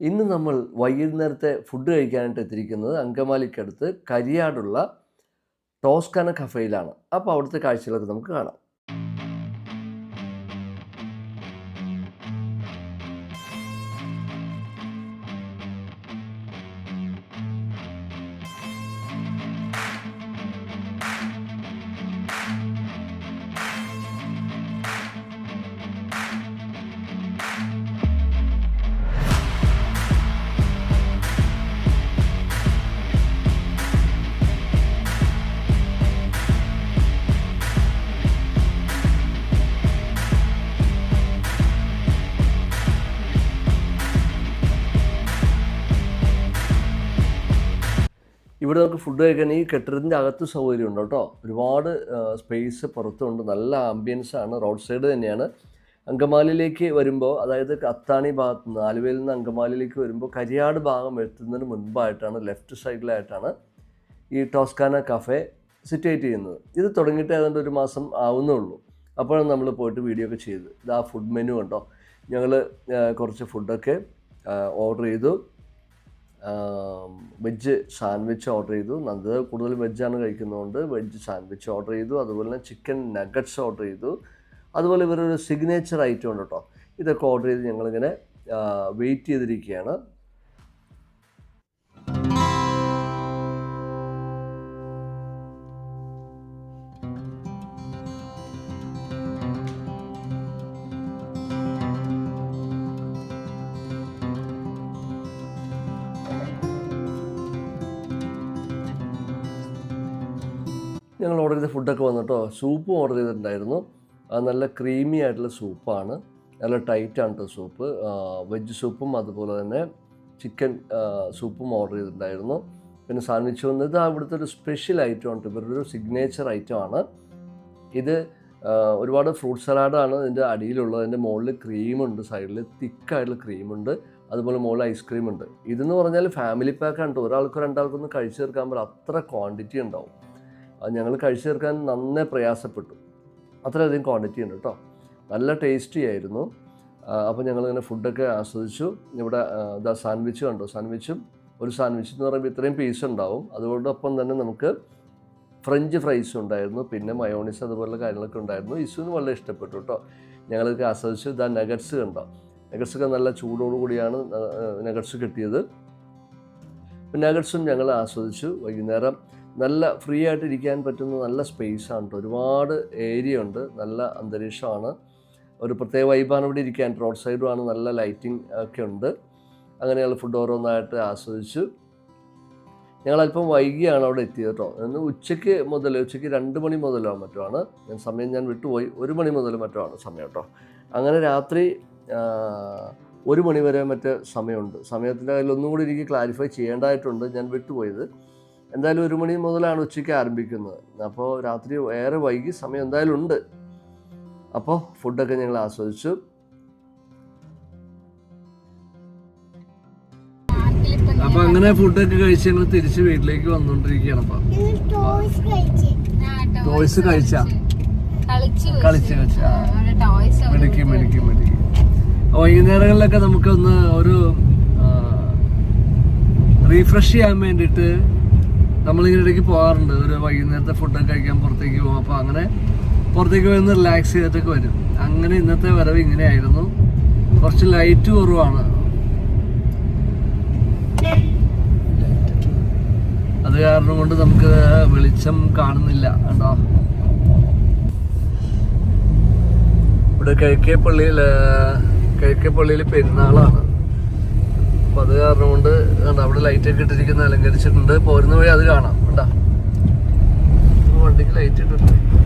ഇന്ന് നമ്മൾ വൈകുന്നേരത്തെ ഫുഡ് കഴിക്കാനായിട്ട് എത്തിയിരിക്കുന്നത് അങ്കമാലിക്കടുത്ത് കരിയാടുള്ള ടോസ്കാന കഫയിലാണ് അപ്പോൾ അവിടുത്തെ കാഴ്ചകളൊക്കെ നമുക്ക് കാണാം. ഇവിടെ നമുക്ക് ഫുഡ് കഴിക്കാൻ ഈ കെട്ടിടത്തിന്റെ അകത്ത് സൗകര്യമുണ്ട് കേട്ടോ. ഒരുപാട് സ്പേസ് പുറത്തുണ്ട്. നല്ല ആംബിയൻസ് ആണ്. റോഡ് സൈഡ് തന്നെയാണ്. അങ്കമാലിയിലേക്ക് വരുമ്പോൾ അതായത് അത്താണി ഭാഗത്ത് നിന്ന് ആലുവയിൽ നിന്ന് അങ്കമാലിയിലേക്ക് വരുമ്പോൾ കരിയാട് ഭാഗം എത്തുന്നതിന് മുൻപായിട്ടാണ് ലെഫ്റ്റ് സൈഡിലായിട്ടാണ് ഈ ടോസ്കാന കഫേ സിറ്റുവേറ്റ് ചെയ്യുന്നത്. ഇത് തുടങ്ങിയിട്ട് ഏതാണ്ട് ഒരു മാസം ആവുന്നേ ഉള്ളൂ അപ്പോഴാണ് നമ്മൾ പോയിട്ട് വീഡിയോ ഒക്കെ ചെയ്തത്. ഇത് ആ ഫുഡ് മെനു ഉണ്ടോ ഞങ്ങൾ കുറച്ച് ഫുഡൊക്കെ ഓർഡർ ചെയ്തു. വെജ് സാൻഡ്വിച്ച് ഓർഡർ ചെയ്തു. നന്ദ കൂടുതൽ വെജാണ് കഴിക്കുന്നതുകൊണ്ട് വെജ് സാൻഡ്വിച്ച് ഓർഡർ ചെയ്തു. അതുപോലെ തന്നെ ചിക്കൻ നഗറ്റ്സ് ഓർഡർ ചെയ്തു. അതുപോലെ ഇവരൊരു സിഗ്നേച്ചർ ഐറ്റം ഉണ്ട് കേട്ടോ. ഇതൊക്കെ ഓർഡർ ചെയ്ത് ഞങ്ങളിങ്ങനെ വെയിറ്റ് ചെയ്തിരിക്കുകയാണ്. ഞങ്ങൾ ഓർഡർ ചെയ്ത ഫുഡൊക്കെ വന്നിട്ടോ സൂപ്പും ഓർഡർ ചെയ്തിട്ടുണ്ടായിരുന്നു. നല്ല ക്രീമി ആയിട്ടുള്ള സൂപ്പാണ് നല്ല ടൈറ്റ് ആണ് കേട്ടോ സൂപ്പ് വെജ് സൂപ്പും അതുപോലെ തന്നെ ചിക്കൻ സൂപ്പും ഓർഡർ ചെയ്തിട്ടുണ്ടായിരുന്നു. പിന്നെ സാൻഡ്വിച്ച് വന്നത് അവിടുത്തെ ഒരു സ്പെഷ്യൽ ഐറ്റം ഉണ്ട് ഇവരുടെ ഒരു സിഗ്നേച്ചർ ഐറ്റം ആണ്. ഇത് ഒരുപാട് ഫ്രൂട്ട് സലാഡാണ് ഇതിന്റെ അടിയിലുള്ളത്. അതിന്റെ മുകളിൽ ക്രീമുണ്ട് സൈഡിൽ തിക്കായിട്ടുള്ള ക്രീമുണ്ട് അതുപോലെ മുകളിൽ ഐസ്ക്രീം ഉണ്ട്. ഇതെന്ന് പറഞ്ഞാൽ ഫാമിലി പാക്കാണ് ഒരാൾക്കോ രണ്ടാൾക്കൊന്നും കഴിച്ചു തീർക്കാൻ പറ്റില്ല. അത്ര ക്വാണ്ടിറ്റി ഉണ്ടാവും. അത് ഞങ്ങൾ കഴിച്ചു തീർക്കാൻ നന്നേ പ്രയാസപ്പെട്ടു. അത്രയധികം ക്വാണ്ടിറ്റി ഉണ്ട് കേട്ടോ നല്ല ടേസ്റ്റി ആയിരുന്നു. അപ്പോൾ ഞങ്ങളിങ്ങനെ ഫുഡൊക്കെ ആസ്വദിച്ചു. ഇവിടെ ഇതാ സാൻഡ്വിച്ച് കണ്ടോ? സാൻഡ്വിച്ചും ഒരു സാൻഡ്വിച്ച് എന്ന് പറയുമ്പോൾ ഇത്രയും പീസ് ഉണ്ടാവും. അതോടൊപ്പം തന്നെ നമുക്ക് ഫ്രഞ്ച് ഫ്രൈസും ഉണ്ടായിരുന്നു. പിന്നെ മയോണീസ് അതുപോലുള്ള കാര്യങ്ങളൊക്കെ ഉണ്ടായിരുന്നു. ഇസുവിന് വളരെ ഇഷ്ടപ്പെട്ടു കേട്ടോ ഞങ്ങൾക്ക് ആസ്വദിച്ചു ഇതാ നഗറ്റ്സ് കണ്ടോ? നഗറ്റ്സ് ഒക്കെ നല്ല ചൂടോടുകൂടിയാണ് നഗറ്റ്സ് കിട്ടിയത്. നഗറ്റ്സും ഞങ്ങൾ ആസ്വദിച്ചു. വൈകുന്നേരം നല്ല ഫ്രീ ആയിട്ട് ഇരിക്കാൻ പറ്റുന്ന നല്ല സ്പേസ് ആണ് കേട്ടോ ഒരുപാട് ഏരിയ ഉണ്ട്. നല്ല അന്തരീക്ഷമാണ്. ഒരു പ്രത്യേക വൈബാണ് ഇവിടെ ഇരിക്കാൻ. റോഡ് സൈഡുമാണ് നല്ല ലൈറ്റിംഗ് ഒക്കെ ഉണ്ട്. അങ്ങനെയുള്ള ഫുഡ് ഓരോന്നായിട്ട് ആസ്വദിച്ചു. ഞങ്ങൾ അല്പം വൈകിയാണ് അവിടെ എത്തിയത് കേട്ടോ ഇന്ന് ഉച്ചയ്ക്ക് മുതൽ ഉച്ചയ്ക്ക് രണ്ട് മണി മുതലോ മറ്റോ ആണ്. ഞാൻ സമയം ഞാൻ വിട്ടുപോയി. ഒരു മണി മുതൽ മറ്റോ ആണ് സമയം കേട്ടോ അങ്ങനെ രാത്രി ഒരു മണി വരെ മറ്റേ സമയമുണ്ട്. സമയത്തിന്റെ കാര്യം ഒന്നും കൂടി എനിക്ക് ക്ലാരിഫൈ ചെയ്യേണ്ടതായിട്ടുണ്ട്. ഞാൻ വിട്ടുപോയത്. എന്തായാലും ഒരു മണി മുതലാണ് ഉച്ചയ്ക്ക് ആരംഭിക്കുന്നത്. അപ്പോൾ രാത്രി ഏറെ വൈകി സമയം എന്തായാലും ഉണ്ട്. അപ്പോൾ ഫുഡൊക്കെ ഞങ്ങൾ ആസ്വദിച്ചു. അപ്പൊ അങ്ങനെ ഫുഡൊക്കെ കഴിച്ച് ഞങ്ങൾ തിരിച്ച് വീട്ടിലേക്ക് വന്നോണ്ടിരിക്കുകയാണ് അപ്പൊ ടോയ്സ് കഴിച്ച? കളിച്ചു കളിച്ച് മെടുക്കി മെടുക്കി മെടുക്കി. വൈകുന്നേരങ്ങളിലൊക്കെ നമുക്കൊന്ന് ഒരു റീഫ്രഷ് ചെയ്യാൻ വേണ്ടിയിട്ട് നമ്മളിങ്ങനെ ഇടയ്ക്ക് പോകാറുണ്ട്. ഒരു വൈകുന്നേരത്തെ ഫുഡൊക്കെ കഴിക്കാൻ പുറത്തേക്ക് പോകും. അപ്പോൾ അങ്ങനെ പുറത്തേക്ക് പോയി റിലാക്സ് ചെയ്തിട്ടൊക്കെ വരും. അങ്ങനെ ഇന്നത്തെ വരവ് ഇങ്ങനെയായിരുന്നു. കുറച്ച് ലൈറ്റ് കുറവാണ്. അത് കാരണം കൊണ്ട് നമുക്ക് വെളിച്ചം കാണുന്നില്ല. കണ്ടോ? ഇവിടെ കഴിക്കേ പള്ളിയിൽ കഴിക്കേ പള്ളിയിൽ പെരുന്നാളാണ്. അപ്പൊ അത് കാരണം കൊണ്ട് അവിടെ ലൈറ്റ് ഒക്കെ ഇട്ടിരിക്കുന്ന അലങ്കരിച്ചിട്ടുണ്ട്. പോരുന്ന വഴി അത് കാണാം. കണ്ടോ? വണ്ടിക്ക് ലൈറ്റ് ഇട്ടിട്ടുണ്ട്.